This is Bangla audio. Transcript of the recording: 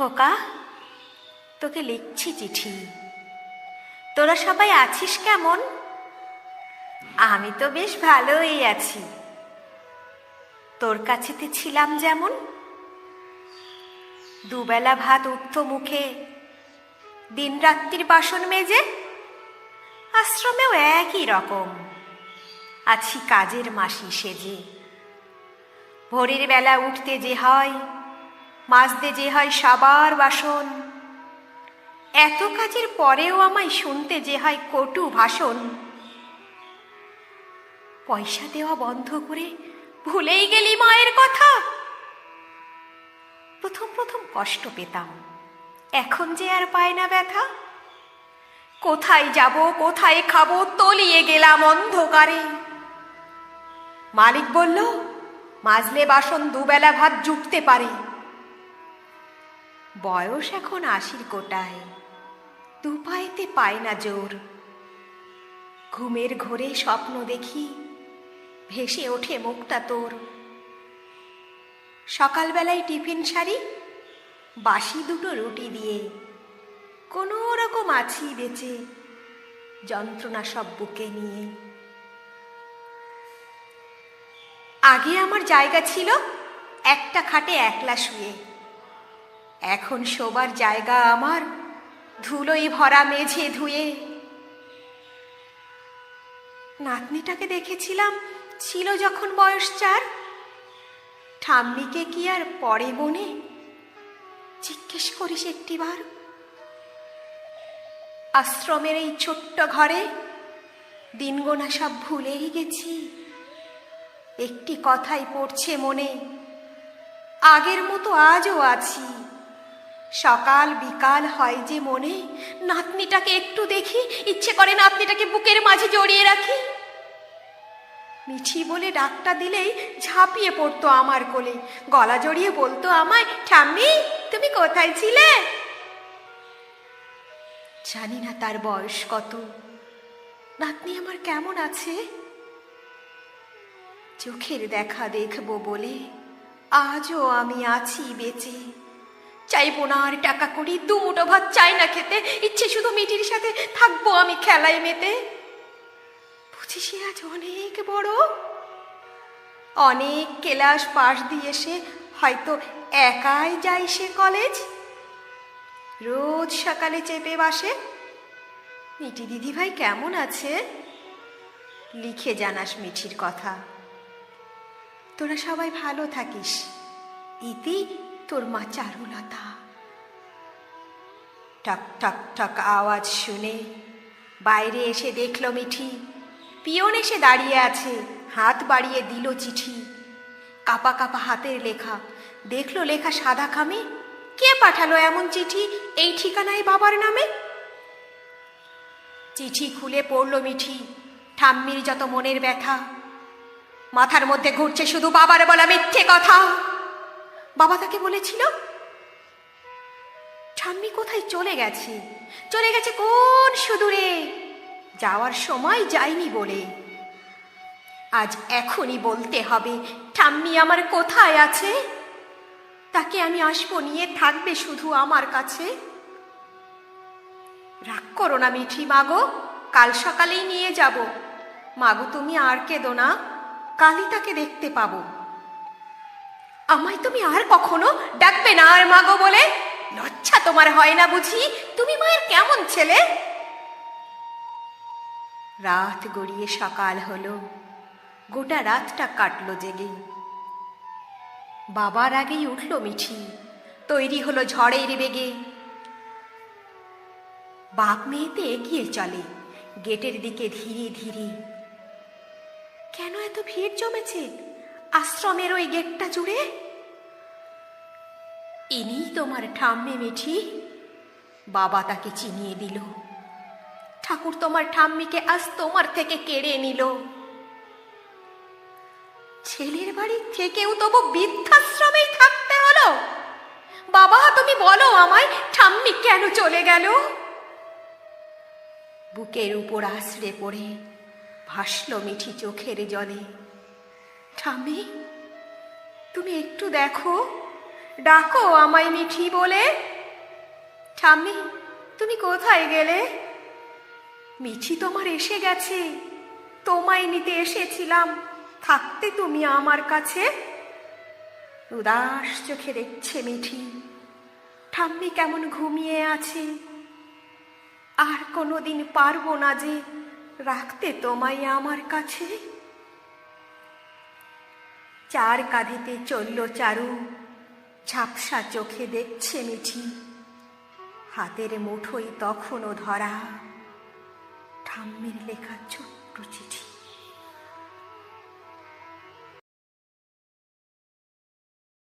খোকা, তোকে লিখছি চিঠি। তোরা সবাই আছিস কেমন? আমি তো বেশ ভালোই আছি। তোর কাছেতে ছিলাম যেমন? দুবেলা ভাত উঠত মুখে দিন রাত্রির বাসন মেজে, আশ্রমেও একই রকম। আছি কাজের মাসি সেজে। ভোরের বেলা উঠতে যে হয় মাজতে যে হয় সাবার বাসন। এত কাজের পরেও আমায় শুনতে যে হয় কটু ভাষণ। পয়সা দেওয়া বন্ধ করে ভুলেই গেলি মায়ের কথা। প্রথম প্রথম কষ্ট পেতাম। এখন যে আর পায় না ব্যথা। কোথায় যাব, কোথায় খাব, তলিয়ে গেলাম অন্ধকারে। মালিক বলল, মাজলে বাসন দুবেলা ভাত জুটতে পারে। বয়স এখন আশির কোটায়। দু পায়েতে পায় না জোর। ঘুমের ঘোরে স্বপ্ন দেখি, ভেসে ওঠে মুখটা তোর। সকালবেলায় টিফিন সারি, বাসি দুটো রুটি দিয়ে। কোনো রকম আছি বেঁচে, যন্ত্রণা সব বুকে নিয়ে। আগে আমার জায়গা ছিল একটা খাটে একলা শুয়ে। এখন শোবার জায়গা আমার। ধুলোই ভরা মেঝে ধুয়ে। নাতনিটাকে দেখেছিলাম, ছিল যখন বয়স চার। ঠাম্মিকে কি আর পরে বনে? জিজ্ঞেস করিস একটিবার। আশ্রমের এই ছোট্ট ঘরে দিনগোনা সব ভুলেই গেছি। একটি কথাই পড়ছে মনে। আগের মতো আজও আছি। সকাল বিকাল হয় যে মনে। নাতনিটাকে একটু দেখি, ইচ্ছে করে নাতনিটাকে বুকের মাঝে জড়িয়ে রাখি। মিঠি বলে ডাকটা দিলেই ঝাঁপিয়ে পড়তো আমার কোলে। গলা জড়িয়ে বলতো আমায়, ঠাম্মি, তুমি কোথায় ছিলে? জানি না তার বয়স কত। নাতনি আমার কেমন আছে? চোখের দেখা দেখব বলে। আজও আমি আছি বেঁচে। চাইব না আর টাকা করি, দু মুঠো ভাত চাই না খেতে। ইচ্ছে শুধু মিটির সাথে থাকব আমি খেলায় মেতে। বুঝি সে আজ অনেক বড়? অনেক ক্লাস পাশ দিয়ে সে হয়তো একাই যায় সে কলেজ? রোজ সকালে চেপে বাসে। মিটি দিদি ভাই কেমন আছে? লিখে জানাস মিঠির কথা। তোরা সবাই ভালো থাকিস। ইতি তোর মা চারুলতা। টক টক টক আওয়াজ শুনে বাইরে এসে দেখল মিঠি। পিয়ন এসে দাঁড়িয়ে আছে, হাত বাড়িয়ে দিল চিঠি। কাপা কাপা হাতের লেখা। দেখল লেখা সাদা খামে, কে পাঠালো এমন চিঠি? এই ঠিকানায় বাবার নামে? চিঠি খুলে পড়ল মিঠি, ঠাম্মির যত মনের ব্যথা। মাথার মধ্যে ঘুরছে শুধু বাবার বলা মিথ্যে কথা। বাবা তাকে বলেছিল? ঠাম্মি কোথায় চলে গেছে? চলে গেছে কোন সুদূরে? যাওয়ার সময় যায়নি বলে। আজ এখনই বলতে হবে, ঠাম্মি আমার কোথায় আছে? তাকে আমি আসব, নিয়ে থাকবে শুধু আমার কাছে? রাগ করো না মিঠি মাগো, কাল সকালেই নিয়ে যাব। মাগো তুমি আর কেঁদো না, কালই তাকে দেখতে পাবো। আমায় তুমি আর কখনো ডাকবে না আর মাগো বলে? লজ্জা তোমার হয় না বুঝি? তুমি মায়ের কেমন ছেলে? রাত গড়িয়ে সকাল হলো। গোটা রাতটা কাটলো জেগে। বাবার আগেই উঠল মিঠি। তৈরি হলো ঝড়ের বেগে। বাপ মেয়েতে এগিয়ে চলে, গেটের দিকে ধীরে ধীরে। কেন এত ভিড় জমেছে? আশ্রমের ওই গেটটা জুড়ে? ইনি তোমার ঠাম্মে মিঠি। বাবা তাকে চিনিয়ে দিল। ঠাকুর তোমার ঠাম্মিকে আজ তোমার থেকে কেড়ে নিল। ছেলের বাড়ি থেকেও তবু বৃদ্ধাশ্রমেই থাকতে হলো। বাবা, তুমি বলো আমায়, ঠাম্মি কেন চলে গেল? বুকের উপর আশ্রে পড়ে, ভাসল মিঠি চোখের জলে। ঠাম্মি তুমি একটু দেখো। ডাকো আমায় মিঠি বলে। ঠাম্মি তুমি কোথায় গেলে? মিঠি তোমার এসে গেছে। তোমায় নিতে এসেছিলাম। থাকতে তুমি আমার কাছে। উদাস চোখে দেখছে মিঠি। ঠাম্মি কেমন ঘুমিয়ে আছে। আর কোনোদিন পারব না যে রাখতে তোমায় আমার কাছে। চার কাঁধেতে চলল চারু। ঝাপসা চোখে দেখছে মিঠি। হাতের মুঠোই তখনও ধরা। ঠাম্মির লেখা ছোট্ট চিঠি।